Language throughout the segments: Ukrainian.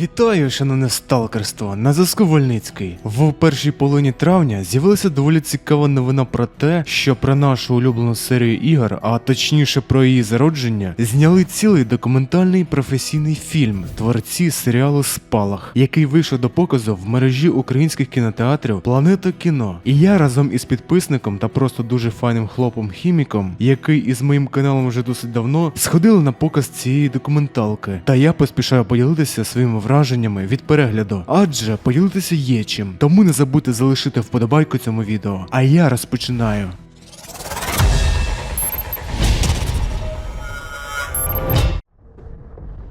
Вітаю, шановне сталкерство, на зв'язку Вольницький. В першій половині травня з'явилася доволі цікава новина про те, що про нашу улюблену серію ігор, а точніше про її зародження, зняли цілий документальний професійний фільм творці серіалу Спалах, який вийшов до показу в мережі українських кінотеатрів Планета кіно. І я разом із підписником та просто дуже файним хлопом хіміком, який із моїм каналом вже досить давно, сходили на показ цієї документалки. Та я поспішаю поділитися своїми враженнями від перегляду, адже поділитися є чим. Тому не забудьте залишити вподобайку цьому відео. А я розпочинаю.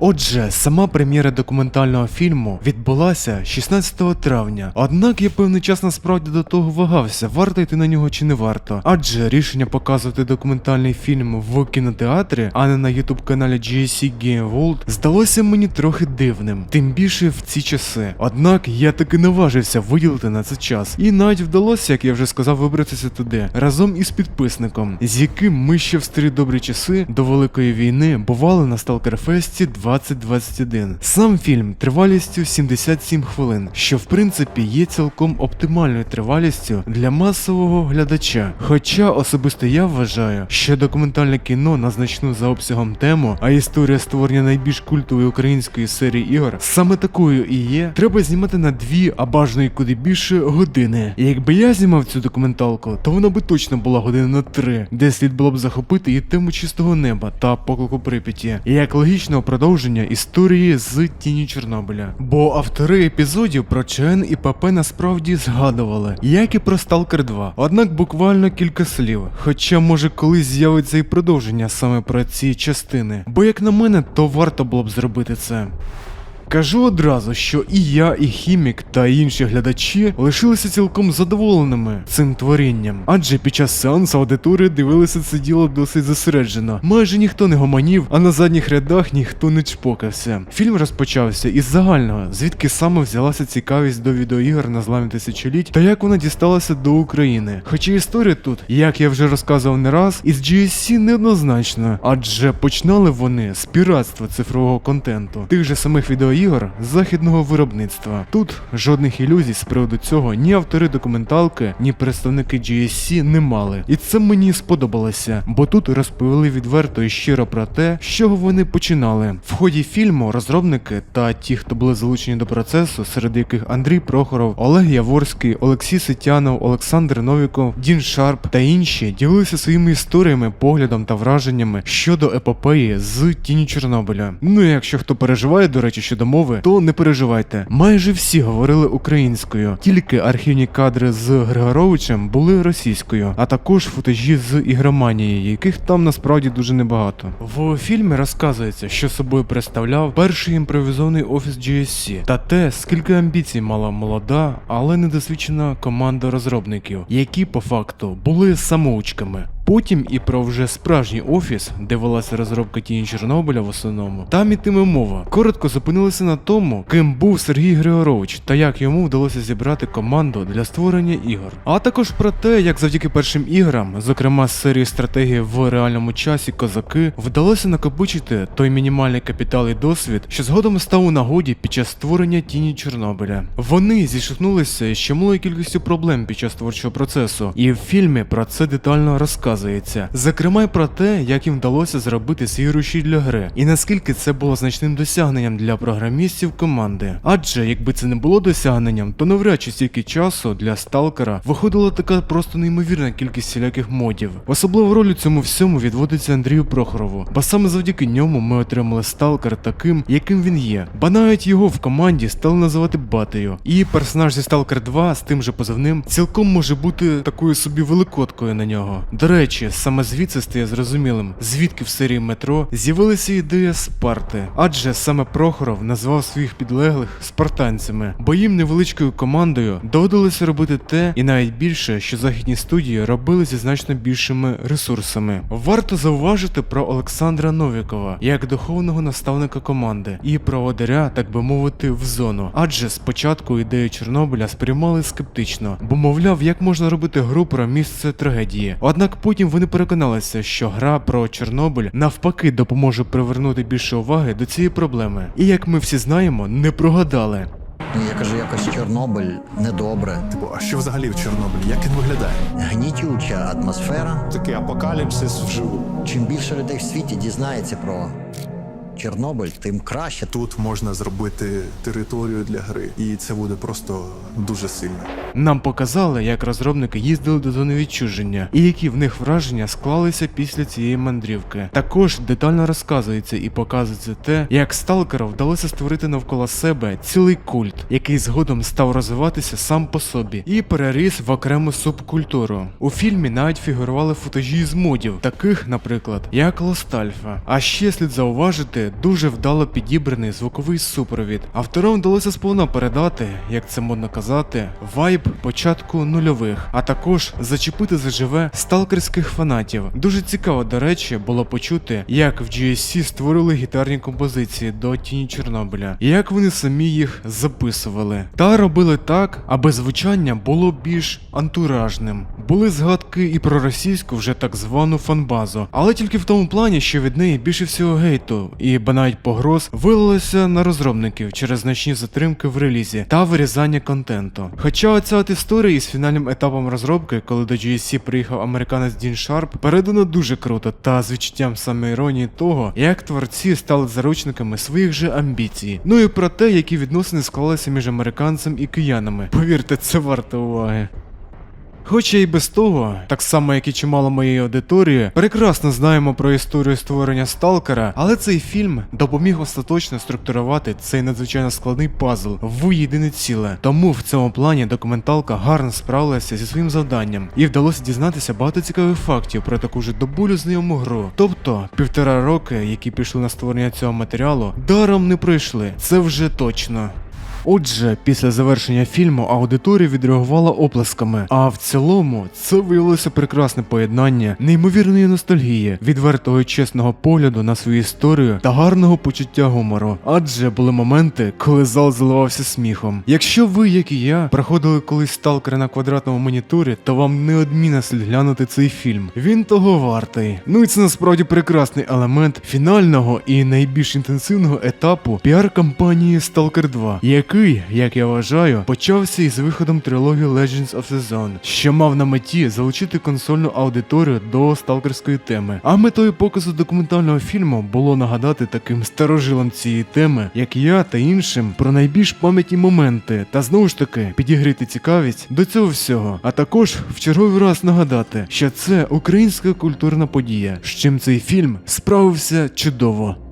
Отже, сама прем'єра документального фільму відбулася 16 травня. Однак я певний час насправді до того вагався, варто йти на нього чи не варто. Адже рішення показувати документальний фільм в кінотеатрі, а не на ютуб каналі GSC Game World, здалося мені трохи дивним, тим більше в ці часи. Однак я таки наважився виділити на це час. І навіть вдалося, як я вже сказав, вибратися туди разом із підписником, з яким ми ще в старі добрі часи до Великої війни бували на Сталкерфесті 2021. Сам фільм тривалістю 77 хвилин, що в принципі є цілком оптимальною тривалістю для масового глядача. Хоча особисто я вважаю, що документальне кіно на значну за обсягом тему, а історія створення найбільш культової української серії ігор саме такою і є, треба знімати на дві, а бажано й куди більше години. І якби я знімав цю документалку, то вона би точно була години на три, де слід було б захопити і тему чистого неба та поклику Прип'яті, як логічного продовження історії з тіні Чорнобиля. Бо автори епізодів про ЧН і ПП насправді згадували, як і про Сталкер 2. Однак буквально кілька слів. Хоча може колись з'явиться і продовження саме про ці частини. Бо як на мене, то варто було б зробити це. Кажу одразу, що і я, і хімік та інші глядачі лишилися цілком задоволеними цим творінням, адже під час сеансу аудиторії дивилися це діло досить зосереджено. Майже ніхто не гомонів, а на задніх рядах ніхто не чпокався. Фільм розпочався із загального, звідки саме взялася цікавість до відеоігр на зламі тисячоліть та як вона дісталася до України. Хоча історія тут, як я вже розказував не раз, із GSC неоднозначна, адже починали вони з піратства цифрового контенту, тих же самих відеоігр західного виробництва. Тут жодних ілюзій з приводу цього ні автори документалки, ні представники GSC не мали. І це мені сподобалося, бо тут розповіли відверто і щиро про те, з чого вони починали. В ході фільму розробники та ті, хто були залучені до процесу, серед яких Андрій Прохоров, Олег Яворський, Олексій Ситянов, Олександр Новіков, Дін Шарп та інші ділилися своїми історіями, поглядом та враженнями щодо епопеї з тіні Чорнобиля. Ну якщо хто переживає, до речі, щодо мови, то не переживайте. Майже всі говорили українською, тільки архівні кадри з Григоровичем були російською, а також футажі з ігроманії, яких там насправді дуже небагато. В фільмі розказується, що собою представляв перший імпровізований офіс GSC, та те, скільки амбіцій мала молода, але недосвідчена команда розробників, які по факту були самоучками. Потім і про вже справжній офіс, де велася розробка тіні Чорнобиля в основному, там ітиме мова. Коротко зупинилися на тому, ким був Сергій Григорович та як йому вдалося зібрати команду для створення ігор. А також про те, як завдяки першим іграм, зокрема з серії стратегії в реальному часі Козаки, вдалося накопичити той мінімальний капітал і досвід, що згодом став у нагоді під час створення тіні Чорнобиля. Вони зіштовхнулися із чималою кількістю проблем під час творчого процесу, і в фільмі про це детально розказується. Зокрема, й про те, як їм вдалося зробити свій рушій для гри, і наскільки це було значним досягненням для програмістів команди. Адже якби це не було досягненням, то навряд чи стільки часу для сталкера виходила така просто неймовірна кількість всіляких модів. Особливу роль у цьому всьому відводиться Андрію Прохорову, бо саме завдяки ньому ми отримали сталкер таким, яким він є. Ба навіть його в команді стали називати батею. І персонаж зі Stalker 2 з тим же позивним цілком може бути такою собі великоткою на нього. До речі, саме звідси стає зрозумілим, звідки в серії метро з'явилася ідея Спарти, адже саме Прохоров назвав своїх підлеглих спартанцями, бо їм невеличкою командою доводилося робити те і навіть більше, що західні студії робили зі значно більшими ресурсами. Варто зауважити про Олександра Новікова як духовного наставника команди і проводиря, так би мовити, в зону. Адже спочатку ідею Чорнобиля сприймали скептично, бо мовляв, як можна робити гру про місце трагедії. Однак потім потім вони переконалися, що гра про Чорнобиль навпаки допоможе привернути більше уваги до цієї проблеми. І як ми всі знаємо, не прогадали. Ну, я кажу, якось Чорнобиль недобре. Типу, а що взагалі в Чорнобилі? Як він виглядає? Гнітюча атмосфера. Такий апокаліпсис вживу. Чим більше людей в світі дізнається про Чорнобиль, тим краще. Тут можна зробити територію для гри, і це буде просто дуже сильно. Нам показали, як розробники їздили до зони відчуження, і які в них враження склалися після цієї мандрівки. Також детально розказується і показується те, як сталкеру вдалося створити навколо себе цілий культ, який згодом став розвиватися сам по собі і переріс в окрему субкультуру. У фільмі навіть фігурували футажі з модів, таких, наприклад, як Alpha. А ще слід зауважити дуже вдало підібраний звуковий супровід. Авторам вдалося сповна передати, як це модно казати, вайб початку нульових, а також зачепити заживе сталкерських фанатів. Дуже цікаво, до речі, було почути, як в GSC створили гітарні композиції до тіні Чорнобиля, як вони самі їх записували. Та робили так, аби звучання було більш антуражним. Були згадки і про російську вже так звану фанбазу, але тільки в тому плані, що від неї більше всього гейту і ба навіть погроз вилилося на розробників через значні затримки в релізі та вирізання контенту. Хоча оця от історія із фінальним етапом розробки, коли до GSC приїхав американець Дін Шарп, передано дуже круто та з відчуттям самоіронії того, як творці стали заручниками своїх же амбіцій. Ну і про те, які відносини склалися між американцем і киянами. Повірте, це варто уваги. Хоча і без того, так само як і чимало моєї аудиторії, прекрасно знаємо про історію створення сталкера, але цей фільм допоміг остаточно структурувати цей надзвичайно складний пазл в єдине ціле. Тому в цьому плані документалка гарно справилася зі своїм завданням і вдалося дізнатися багато цікавих фактів про таку ж до болю знайому гру. Тобто півтора роки, які пішли на створення цього матеріалу, даром не пройшли. Це вже точно. Отже, після завершення фільму аудиторія відреагувала оплесками. А в цілому це виявилося прекрасне поєднання неймовірної ностальгії, відвертого і чесного погляду на свою історію та гарного почуття гумору. Адже були моменти, коли зал заливався сміхом. Якщо ви, як і я, проходили колись сталкери на квадратному моніторі, то вам неодмінно слід глянути цей фільм. Він того вартий. Ну і це насправді прекрасний елемент фінального і найбільш інтенсивного етапу піар-кампанії Stalker 2, який, як я вважаю, почався із виходом трилогії Legends of the Zone, що мав на меті залучити консольну аудиторію до сталкерської теми. А метою показу документального фільму було нагадати таким старожилам цієї теми, як я та іншим, про найбільш пам'ятні моменти, та знову ж таки підігріти цікавість до цього всього. А також в черговий раз нагадати, що це українська культурна подія, з чим цей фільм справився чудово.